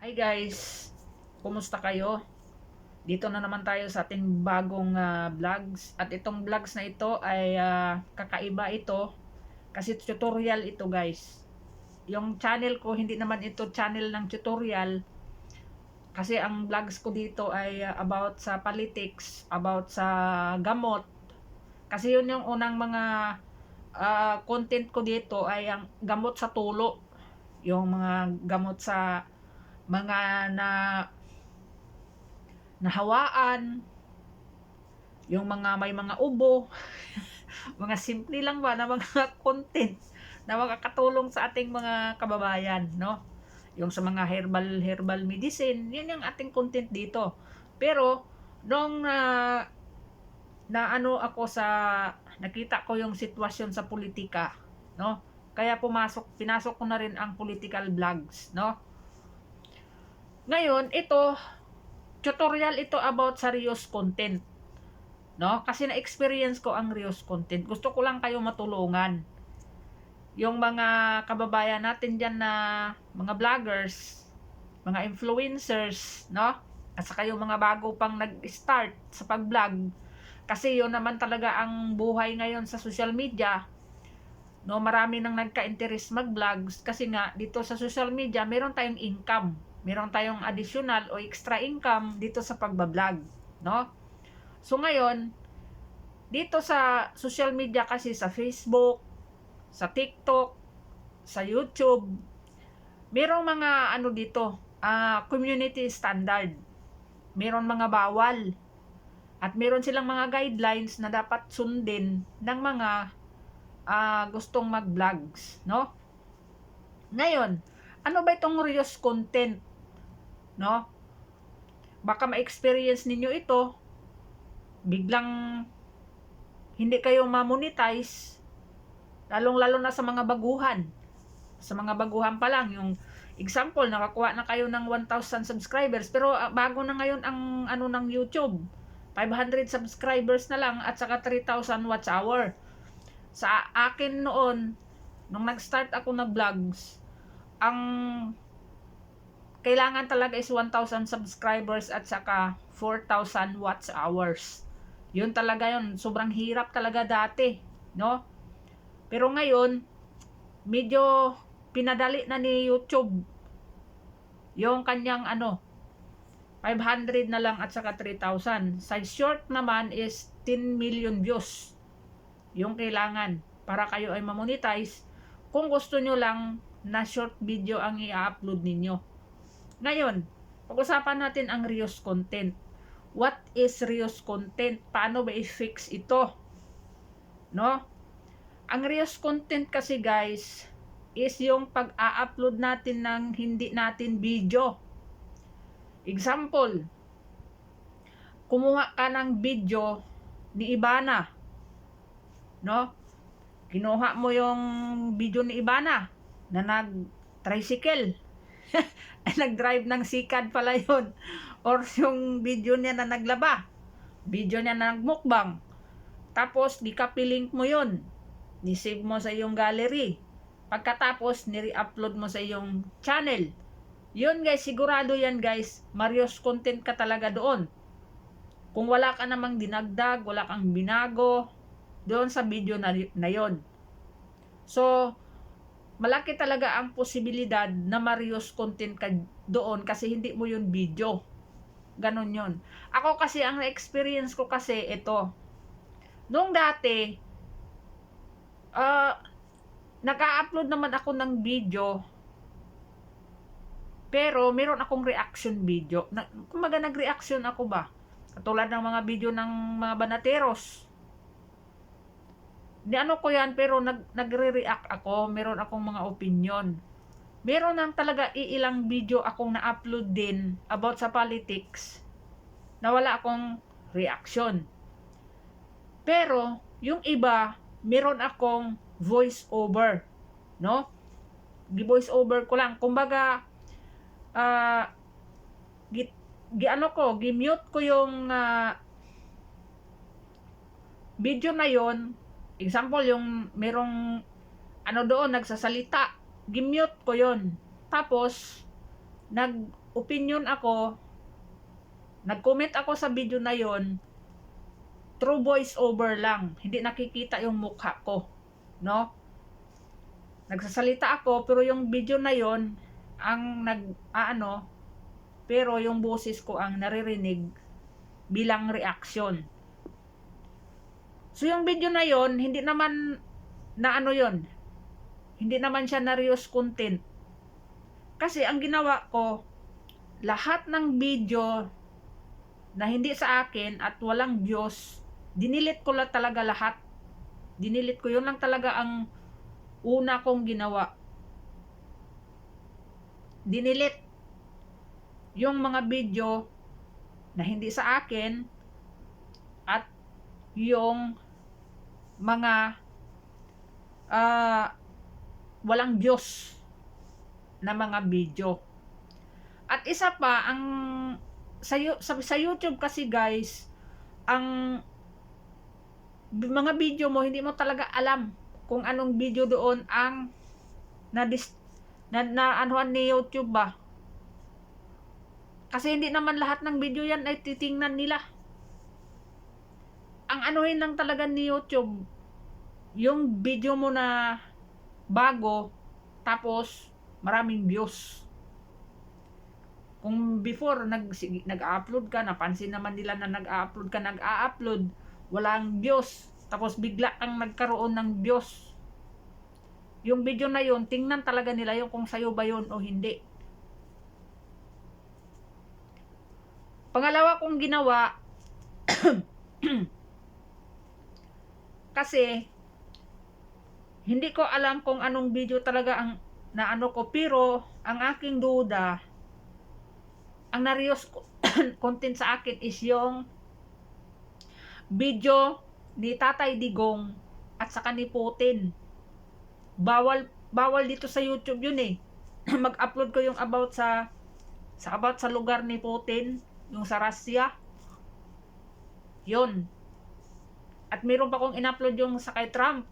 Hi guys! Kumusta kayo? Dito na naman tayo sa ating bagong ah, vlogs. At itong vlogs na ito ay ah, kakaiba ito. Kasi tutorial ito guys. Yung channel ko, hindi naman ito channel ng tutorial. Kasi ang vlogs ko dito ay ah, about sa politics, about sa gamot. Kasi yun yung unang mga ah, content ko dito ay ang gamot sa tulo. Yung mga gamot sa mga na nahawaan, yung mga may mga ubo, mga simple lang ba na mga content na makakatulong sa ating mga kababayan, no? Yung sa mga herbal herbal medicine, yun yung ating content dito. Pero nung na na ano ako sa nakita ko yung sitwasyon sa politika, no? Kaya pumasok, pinasok ko na rin ang political vlogs, no? Ngayon, ito, tutorial ito about sa Rios content. No? Kasi na-experience ko ang Rios content. Gusto ko lang kayo matulungan. Yung mga kababayan natin dyan na mga vloggers, mga influencers, no? At saka yung mga bago pang nag-start sa pag-vlog. Kasi yun naman talaga ang buhay ngayon sa social media. No, marami nang nagka-interest mag-vlogs kasi nga dito sa social media meron tayong income meron tayong additional o extra income dito sa pagbablog, no? So ngayon, dito sa social media kasi sa Facebook, sa TikTok, sa YouTube, merong mga ano dito, uh, community standard. Meron mga bawal. At meron silang mga guidelines na dapat sundin ng mga uh, gustong mag-vlogs, no? Ngayon, ano ba itong Rios content? No? Baka ma-experience ninyo ito, biglang hindi kayo ma-monetize, lalong-lalo na sa mga baguhan. Sa mga baguhan pa lang, yung example, nakakuha na kayo ng 1,000 subscribers, pero uh, bago na ngayon ang ano ng YouTube. 500 subscribers na lang at saka 3,000 watch hour. Sa akin noon, nung nag-start ako nag-vlogs, ang kailangan talaga is 1,000 subscribers at saka 4,000 watch hours. Yun talaga yun. Sobrang hirap talaga dati. No? Pero ngayon, medyo pinadali na ni YouTube yung kanyang ano, 500 na lang at saka 3,000. Sa short naman is 10 million views. Yung kailangan para kayo ay mamonetize kung gusto nyo lang na short video ang i-upload ninyo. Ngayon, pag-usapan natin ang Rios content. What is Rios content? Paano ba i-fix ito? No? Ang Rios content kasi guys, is yung pag-a-upload natin ng hindi natin video. Example, kumuha ka ng video ni Ibana. No? Kinuha mo yung video ni Ibana na nag-tricycle nag-drive ng sikad pala yun. Or yung video niya na naglaba. Video niya na nagmukbang. Tapos, gikapi-link mo yun. Ni-save mo sa iyong gallery. Pagkatapos, ni-re-upload mo sa iyong channel. Yun guys, sigurado yan guys. Marios content ka talaga doon. Kung wala ka namang dinagdag, wala kang binago, doon sa video na, na yon. So, malaki talaga ang posibilidad na Marios content ka doon kasi hindi mo yun video. Ganon yun. Ako kasi, ang experience ko kasi ito. Nung dati, uh, nag-upload naman ako ng video pero meron akong reaction video. Kumaga nag-reaction ako ba? Katulad ng mga video ng mga banateros Di ano ko yan, pero nag, nagre-react ako, meron akong mga opinion. Meron nang talaga iilang video akong na-upload din about sa politics na wala akong reaction. Pero, yung iba, meron akong voice over. No? Gi-voice over ko lang. Kumbaga, uh, gi, gi ano ko, gi-mute ko yung uh, video na yon Example, yung merong ano doon nagsasalita, gimute ko yon Tapos, nag-opinion ako, nag-comment ako sa video na yon true voice over lang. Hindi nakikita yung mukha ko. No? Nagsasalita ako, pero yung video na yon ang nag, ano, pero yung boses ko ang naririnig bilang reaction. So yung video na yon hindi naman na ano yon hindi naman siya na reuse content. Kasi ang ginawa ko, lahat ng video na hindi sa akin at walang Diyos, dinilit ko lang talaga lahat. Dinilit ko, yun lang talaga ang una kong ginawa. Dinilit yung mga video na hindi sa akin at yung mga ah walang Diyos na mga video. At isa pa, ang sa, sa, sa YouTube kasi guys, ang mga video mo, hindi mo talaga alam kung anong video doon ang na, dis, na, na anuhan ni YouTube ba. Kasi hindi naman lahat ng video yan ay titingnan nila. Ang anuhin lang talaga ni YouTube, yung video mo na bago, tapos maraming views. Kung before nag nag-upload ka, napansin naman nila na nag-upload ka, nag-a-upload, walang views, tapos bigla kang nagkaroon ng views. Yung video na yun, tingnan talaga nila yung kung sayo ba yun o hindi. Pangalawa kong ginawa, kasi hindi ko alam kung anong video talaga ang naano ko pero ang aking duda ang narios content sa akin is yung video ni Tatay Digong at saka ni Putin. Bawal bawal dito sa YouTube yun eh. Mag-upload ko yung about sa sa about sa lugar ni Putin, yung sa Russia. Yun. At meron pa kong in-upload yung sa kay Trump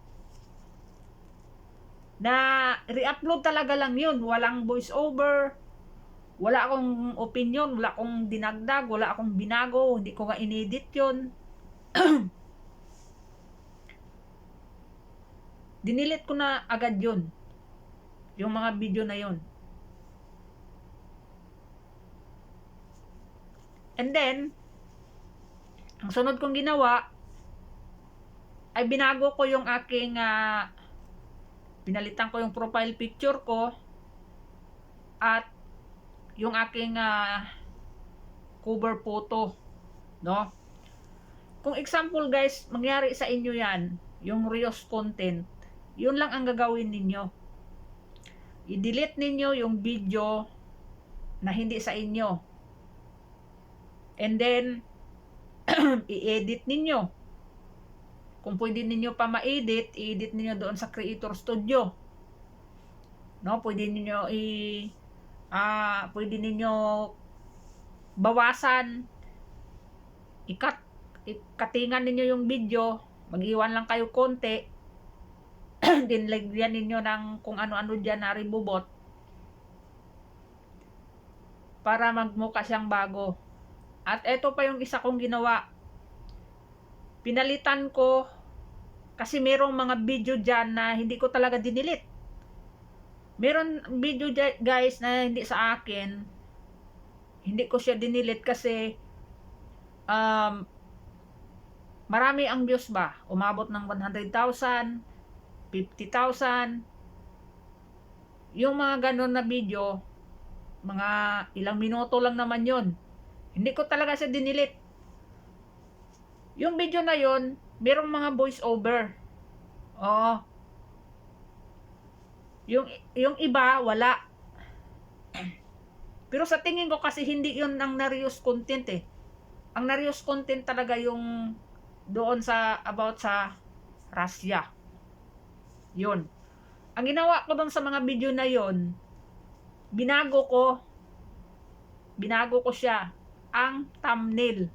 na re-upload talaga lang yun. Walang voice over. Wala akong opinion, wala akong dinagdag, wala akong binago, hindi ko nga inedit yun. Dinilit ko na agad yun. Yung mga video na yun. And then, ang sunod kong ginawa, ay binago ko yung aking ah, pinalitan ko yung profile picture ko at yung aking ah, cover photo no? Kung example guys mangyari sa inyo yan yung reuse content yun lang ang gagawin ninyo. I-delete ninyo yung video na hindi sa inyo. And then i-edit ninyo kung pwede ninyo pa ma-edit, i-edit ninyo doon sa Creator Studio. No, pwede ninyo i ah pwede ninyo bawasan ikat ikatingan ninyo yung video, mag-iwan lang kayo konti. din lagyan ninyo ng kung ano-ano diyan na ribubot para magmukha siyang bago. At ito pa yung isa kong ginawa. Pinalitan ko kasi merong mga video dyan na hindi ko talaga dinilit. Meron video guys na hindi sa akin. Hindi ko siya dinilit kasi um, marami ang views ba? Umabot ng 100,000, 50,000. Yung mga ganun na video, mga ilang minuto lang naman yon. Hindi ko talaga siya dinilit. Yung video na yon, merong mga voice over. Oo. Yung yung iba wala. Pero sa tingin ko kasi hindi 'yun ang na-reuse content eh. Ang na-reuse content talaga yung doon sa about sa Russia. 'Yun. Ang ginawa ko doon sa mga video na 'yon, binago ko binago ko siya ang thumbnail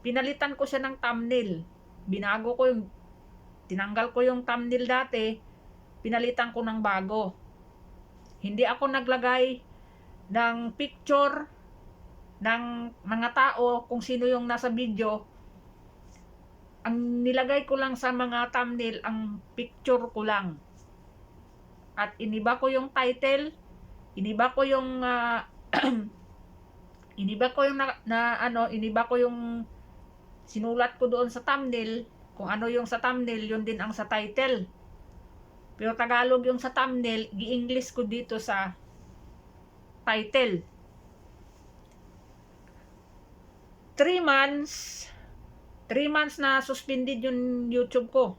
pinalitan ko siya ng thumbnail. Binago ko yung, tinanggal ko yung thumbnail dati, pinalitan ko ng bago. Hindi ako naglagay ng picture ng mga tao kung sino yung nasa video ang nilagay ko lang sa mga thumbnail ang picture ko lang at iniba ko yung title iniba ko yung ah, iniba ko yung na, na ano iniba ko yung sinulat ko doon sa thumbnail kung ano yung sa thumbnail yun din ang sa title. Pero Tagalog yung sa thumbnail gi-English ko dito sa title. 3 months 3 months na suspended yung YouTube ko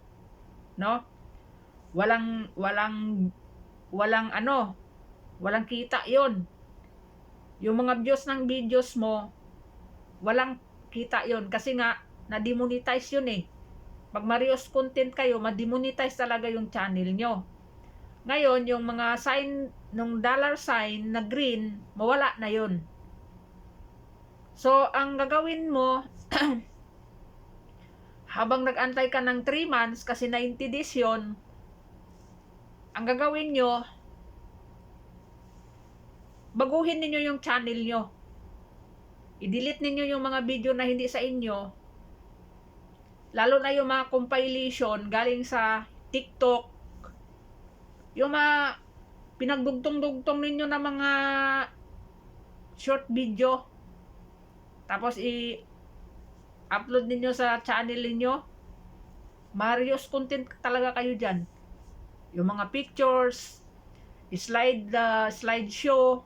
no? Walang walang walang ano walang kita yon yung mga views ng videos mo walang kita yon. Kasi nga na-demonetize yun eh. Pag Marios content kayo ma-demonetize talaga yung channel nyo. Ngayon yung mga sign nung dollar sign na green mawala na yon so ang gagawin mo habang nag-antay ka ng 3 months kasi 90 days yun ang gagawin nyo baguhin ninyo yung channel nyo. I-delete ninyo yung mga video na hindi sa inyo. Lalo na yung mga compilation galing sa TikTok. Yung mga pinagdugtong-dugtong ninyo na mga short video. Tapos i-upload ninyo sa channel ninyo. Marios content talaga kayo dyan. Yung mga pictures, slide uh, slideshow,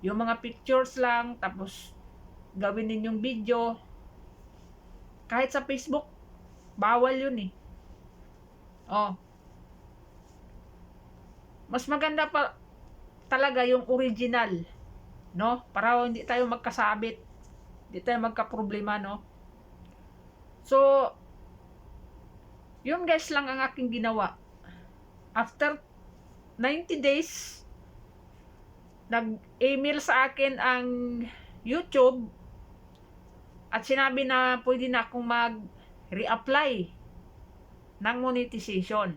yung mga pictures lang, tapos gawin ninyong video. Kahit sa Facebook, bawal yun eh. Oh. Mas maganda pa talaga yung original, no? Para hindi tayo magkasabit. Hindi tayo magka-problema, no? So, yun guys lang ang aking ginawa. After 90 days, nag-email sa akin ang YouTube at sinabi na pwede na akong mag-reapply ng monetization.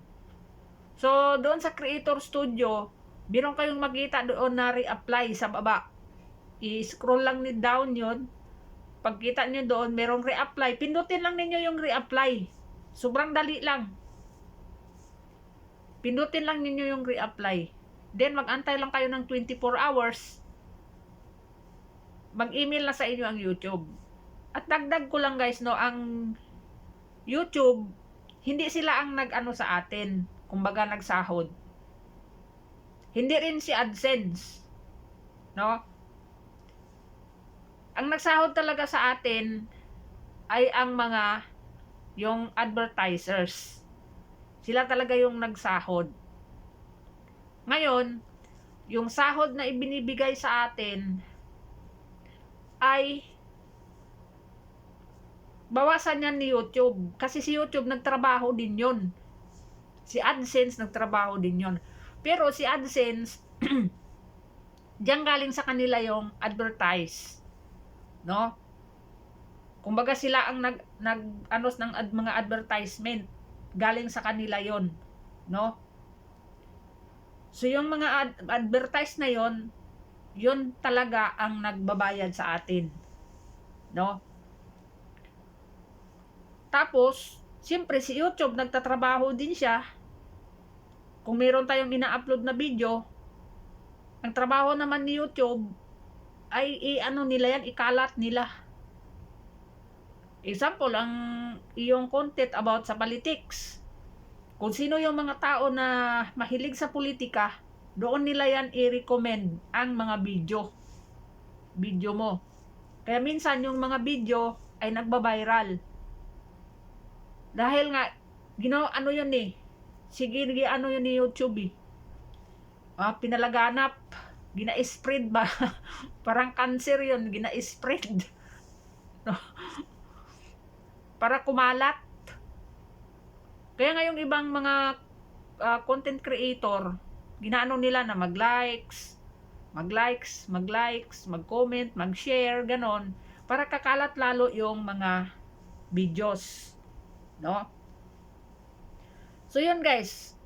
So, doon sa Creator Studio, meron kayong makita doon na reapply sa baba. I-scroll lang ni down yun. Pagkita nyo doon, merong reapply. Pindutin lang ninyo yung reapply. Sobrang dali lang. Pindutin lang ninyo yung reapply. Then, mag-antay lang kayo ng 24 hours. Mag-email na sa inyo ang YouTube. At dagdag ko lang guys, no, ang YouTube, hindi sila ang nag-ano sa atin. Kumbaga, nagsahod. Hindi rin si AdSense. No? Ang nagsahod talaga sa atin ay ang mga yung advertisers. Sila talaga yung nagsahod. Ngayon, yung sahod na ibinibigay sa atin ay bawasan yan ni YouTube. Kasi si YouTube nagtrabaho din yon. Si AdSense nagtrabaho din yon. Pero si AdSense, diyan galing sa kanila yung advertise. No? Kumbaga sila ang nag, nag anos ng ad, mga advertisement. Galing sa kanila yon. No? So yung mga ad- advertise na yon, yun talaga ang nagbabayad sa atin. No? Tapos, siyempre si YouTube nagtatrabaho din siya. Kung meron tayong ina-upload na video, ang trabaho naman ni YouTube ay i-ano nila yan, ikalat nila. Example, ang iyong content about sa politics kung sino yung mga tao na mahilig sa politika, doon nila yan i-recommend ang mga video. Video mo. Kaya minsan yung mga video ay nagba-viral. Dahil nga, ginawa, ano yun eh, sige, ano yun ni YouTube eh. Ah, pinalaganap, gina-spread ba? Parang cancer yun, gina-spread. No? Para kumalat kaya ngayong ibang mga uh, content creator, ginaano nila na mag-likes, mag-likes, mag-likes, mag-comment, mag-share, ganon, para kakalat lalo yung mga videos. No? So yun guys,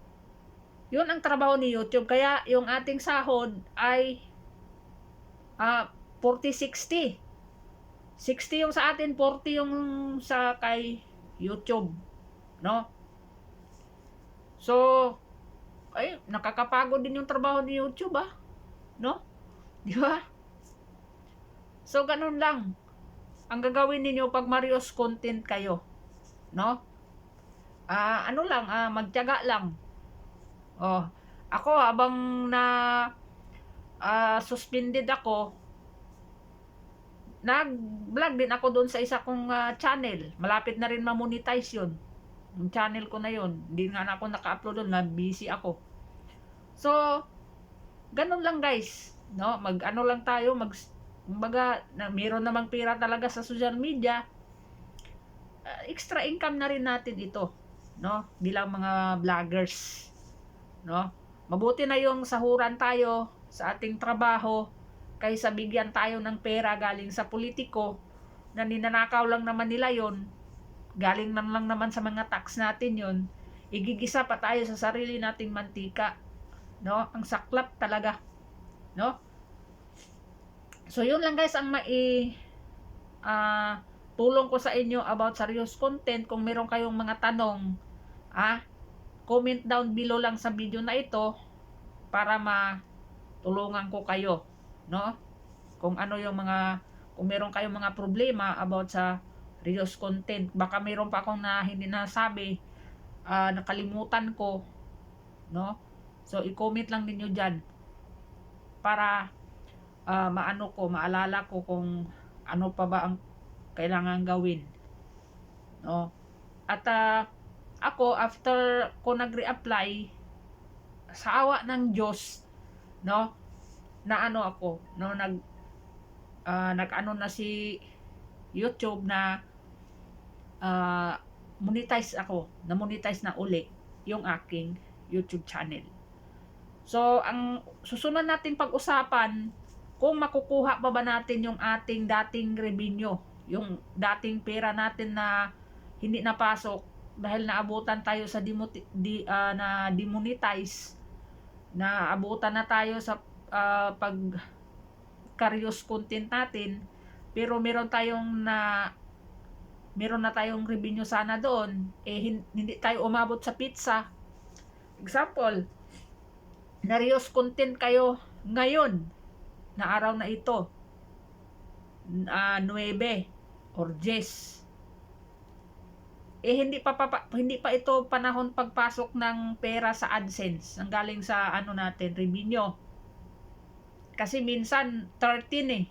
yun ang trabaho ni YouTube. Kaya yung ating sahod ay ah 40-60. 60 yung sa atin, 40 yung sa kay YouTube. No? So, ay, nakakapagod din yung trabaho ni YouTube ah. No? Di ba? So, ganun lang. Ang gagawin ninyo pag Marios content kayo. No? Ah, ano lang, ah, magtiyaga lang. Oh, ako habang na ah, suspended ako, nag-vlog din ako doon sa isa kong ah, channel. Malapit na rin ma-monetize yun. Yung channel ko na yun. Hindi nga na ako naka-upload doon. Na-busy ako. So, ganun lang guys. No? Mag-ano lang tayo. Mag, kumbaga, na, meron namang pera talaga sa social media. Ah, extra income na rin natin ito. No? Bilang mga vloggers. No? Mabuti na yung sahuran tayo sa ating trabaho kaysa bigyan tayo ng pera galing sa politiko na ninanakaw lang naman nila yon galing nan lang naman sa mga tax natin yon igigisa pa tayo sa sarili nating mantika no ang saklap talaga no so yun lang guys ang mai ah tulong ko sa inyo about serious content kung meron kayong mga tanong ah comment down below lang sa video na ito para matulungan ko kayo no? Kung ano yung mga kung meron kayong mga problema about sa Rios content, baka meron pa akong na hindi nasabi, ah, nakalimutan ko, no? So i-comment lang ninyo diyan para ah, maano ko, maalala ko kung ano pa ba ang kailangan gawin. No? At ah, ako after ko nag-reapply sa awa ng Diyos, no? na ano ako, no, nag, ah, nag-ano na si YouTube na ah, monetize ako, na monetize na uli yung aking YouTube channel. So, ang susunod natin pag-usapan, kung makukuha pa ba natin yung ating dating revenue, yung dating pera natin na hindi napasok dahil naabutan tayo sa dimoti, di, ah, na demonetize, na abutan na tayo sa ah, pag curious content natin pero meron tayong na meron na tayong revenue sana doon eh hin- hindi tayo umabot sa pizza. Example narios content kayo ngayon na araw na ito uh, 9 or 10 eh hindi pa, pa, hindi pa ito panahon pagpasok ng pera sa AdSense ang galing sa ano natin revenue kasi minsan 13 eh.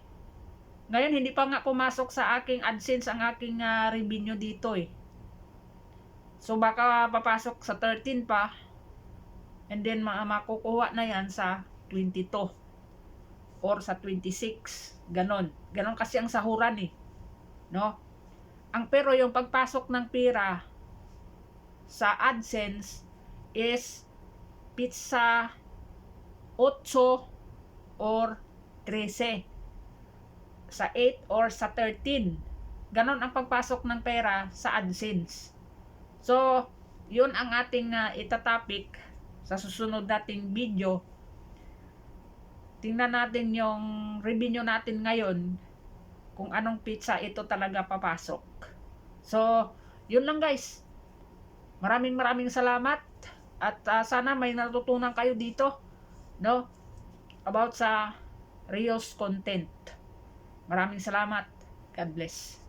Ngayon hindi pa nga pumasok sa aking AdSense ang aking ah, revenue dito eh. So baka papasok sa 13 pa and then ma- makukuha na yan sa 22 or sa 26. Ganon. Ganon kasi ang sahuran eh. No? Ang pero yung pagpasok ng pera sa AdSense is pizza 8 or 13. Sa 8 or sa 13. Ganon ang pagpasok ng pera sa AdSense. So, yun ang ating uh, itatopic sa susunod nating video. Tingnan natin yung revenue natin ngayon kung anong pizza ito talaga papasok. So, yun lang guys. Maraming maraming salamat at uh, sana may natutunan kayo dito, no? About sa Rios content. Maraming salamat. God bless.